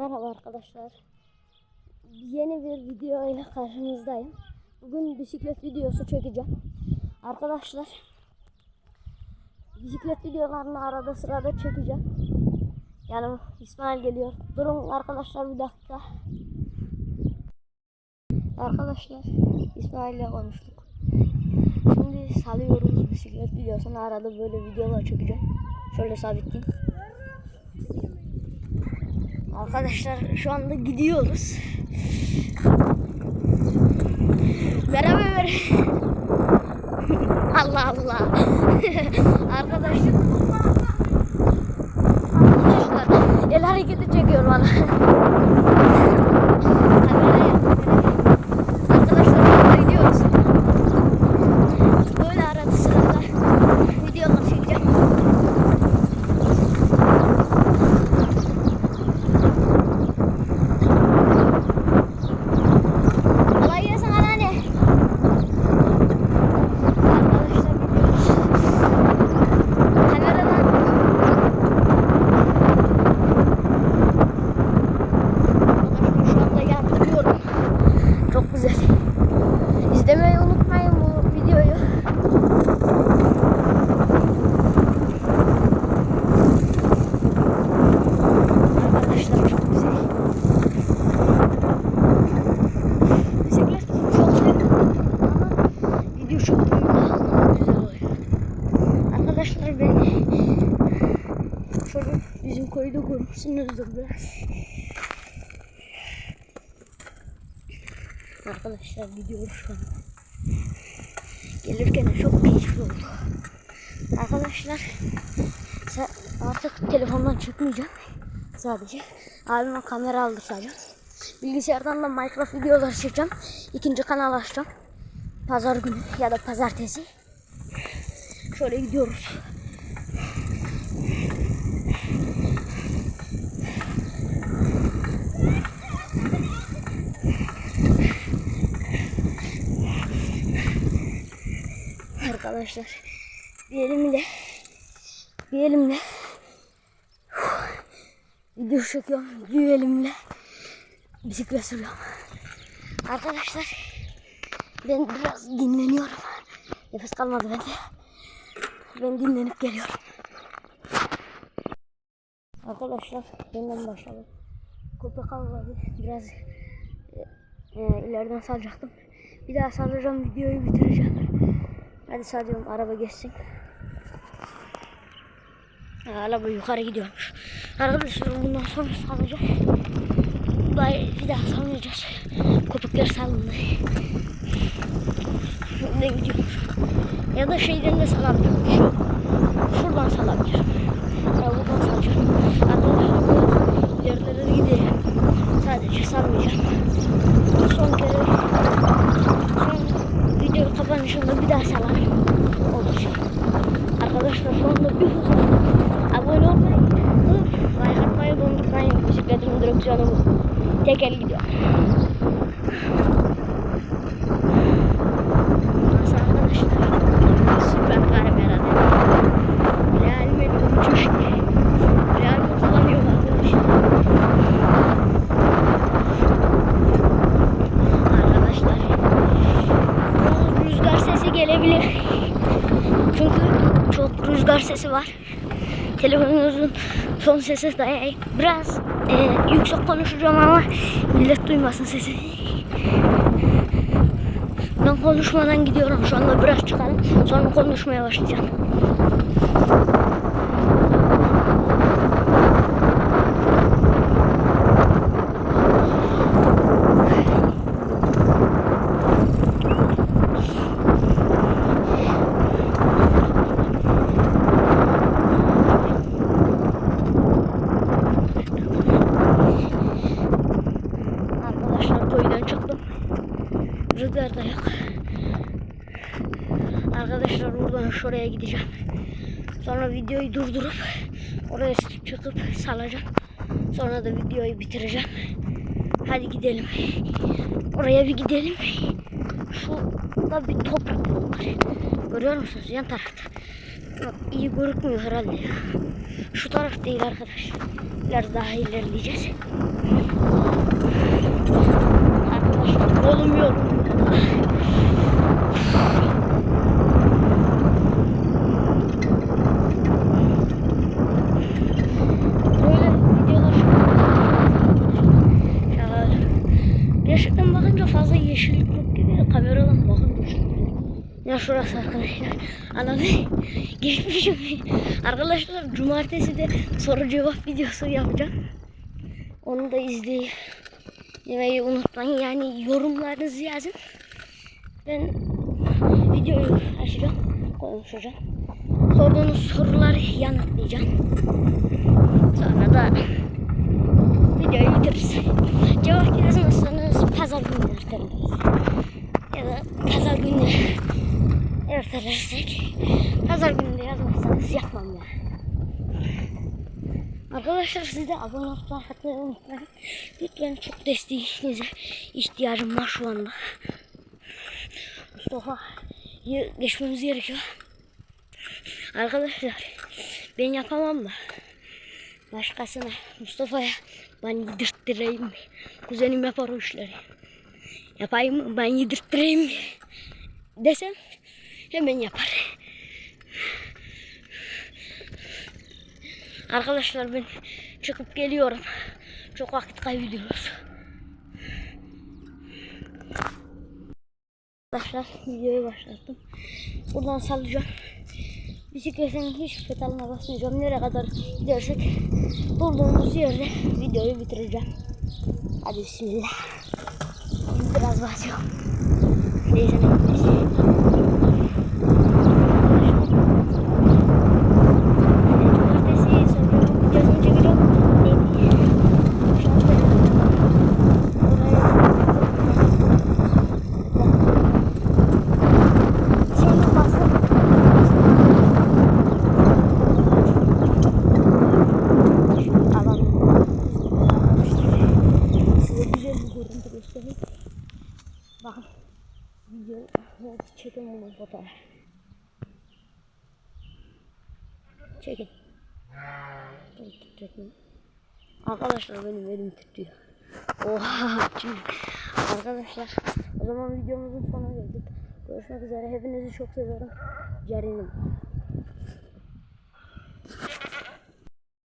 Merhaba arkadaşlar. Yeni bir video ile karşınızdayım. Bugün bisiklet videosu çekeceğim. Arkadaşlar bisiklet videolarını arada sırada çekeceğim. Yani İsmail geliyor. Durun arkadaşlar bir dakika. Arkadaşlar İsmail ile konuştuk. Şimdi salıyoruz bisiklet videosunu arada böyle videolar çekeceğim. Şöyle sabitleyeyim. Arkadaşlar şu anda gidiyoruz. Beraber Allah Allah. Arkadaşlar. Arkadaşlar el hareketi çekiyor bana. Kameraya, kameraya. Arkadaşlar şu anda gidiyoruz. Böyle arada sırada videolar çekeceğim. Kolay gelsin anneanne. Arkadaşlar gidiyoruz. Kameradan. Arkadaşlar şu anda yapıyorum. Çok güzel. İzlemeyi unutmayın bu videoyu. Arkadaşlar çok güzel. Bisiklet çok sevdim ama video çektiğimde güzel oluyor. Arkadaşlar ben şöyle bizim koyu da görmüşsünüzdür biraz. Arkadaşlar gidiyoruz şu an. Gelirken çok keyifli oldu. Arkadaşlar artık telefondan çıkmayacağım. Sadece abime kamera aldıracağım. Bilgisayardan da Minecraft videoları çekeceğim. İkinci kanal açacağım. Pazar günü ya da pazartesi. Şöyle gidiyoruz. Arkadaşlar bir elimle bir elimle video çekiyorum. Bir elimle bisiklet sürüyorum. Arkadaşlar ben biraz dinleniyorum. Nefes kalmadı bende. Ben dinlenip geliyorum. Arkadaşlar benden başladım. Köpek avladı. Biraz e, e, ileriden salacaktım. Bir daha salacağım videoyu bitireceğim. Hadi salıyorum araba geçsin. Araba yukarı gidiyormuş. Arkadaşlar bundan sonra salacağım. Daha bir daha salmayacağız. Köpekler salındı. Önden gidiyorum. Ya da şeyden de salabilirim. Şu, şuradan salabilirim. Buradan salacağım. Biraz ilerilere gidelim. Sadece salmayacağım. Son kere son video kapanışında bir daha salarım. Olur. Arkadaşlar anda bir hızlı abone olmayı, like atmayı unutmayın. Bisikletimin direksiyonu bu. Tekel gidiyor. Sesi gelebilir. Çünkü çok rüzgar sesi var. Telefonunuzun son sesi de biraz e, yüksek konuşacağım ama millet duymasın sesini. Ben konuşmadan gidiyorum şu anda biraz çıkalım sonra konuşmaya başlayacağım. Rüzgar da yok. Arkadaşlar buradan şuraya gideceğim. Sonra videoyu durdurup oraya çıkıp salacağım. Sonra da videoyu bitireceğim. Hadi gidelim. Oraya bir gidelim. Şurada bir toprak var. Görüyor musunuz yan tarafta? İyi görükmüyor herhalde ya. Şu taraf değil arkadaş. Biraz daha ilerleyeceğiz. Kolum yok. Gerçekten bakınca fazla yeşillik yok gibi kameradan bakınca. Ya şurası arkadaşlar. Ananı geçmişim. Arkadaşlar cumartesi de soru cevap videosu yapacağım. Onu da izlemeyi unutmayın. Yani yorumlarınızı yazın. Ben videoyu açacağım. Konuşacağım. Sorduğunuz soruları yanıtlayacağım. Sonra da videoyu bitiririz. Cevap yazmazsanız pazar günü erteleriz. Ya da pazar günü ertelersek pazar günü yazmazsanız yapmam ya. Arkadaşlar siz de abone like atmayı unutmayın. Lütfen çok desteğinize ihtiyacım var şu anda. Mustafa geçmemiz gerekiyor. Arkadaşlar ben yapamam da başkasına Mustafa'ya ben yedirttireyim? Kuzenim yapar o işleri. Yapayım mı? Ben yedirttireyim? Desem hemen yapar. Arkadaşlar ben çıkıp geliyorum. Çok vakit kaybediyoruz. Arkadaşlar videoyu başlattım. Buradan salacağım. Bisikletin hiç pedalına basmayacağım. Nereye kadar gidersek durduğumuz yerde videoyu bitireceğim. Hadi bismillah. Biraz basıyorum. Neyse neyse. Cumartesi sonra videosunu çekeceğim. Neydi? Şarkı. Şimdi basın. Alan. Size güzel bir görüntü göstereyim. Bakın. Video çekin bunu fotoğraf. Çekin. Dur, titretmeyin. Arkadaşlar benim elim titriyor. Oha. Arkadaşlar o zaman videomuzun sonuna geldik. Görüşmek üzere. Hepinizi çok seviyorum. Cerinim.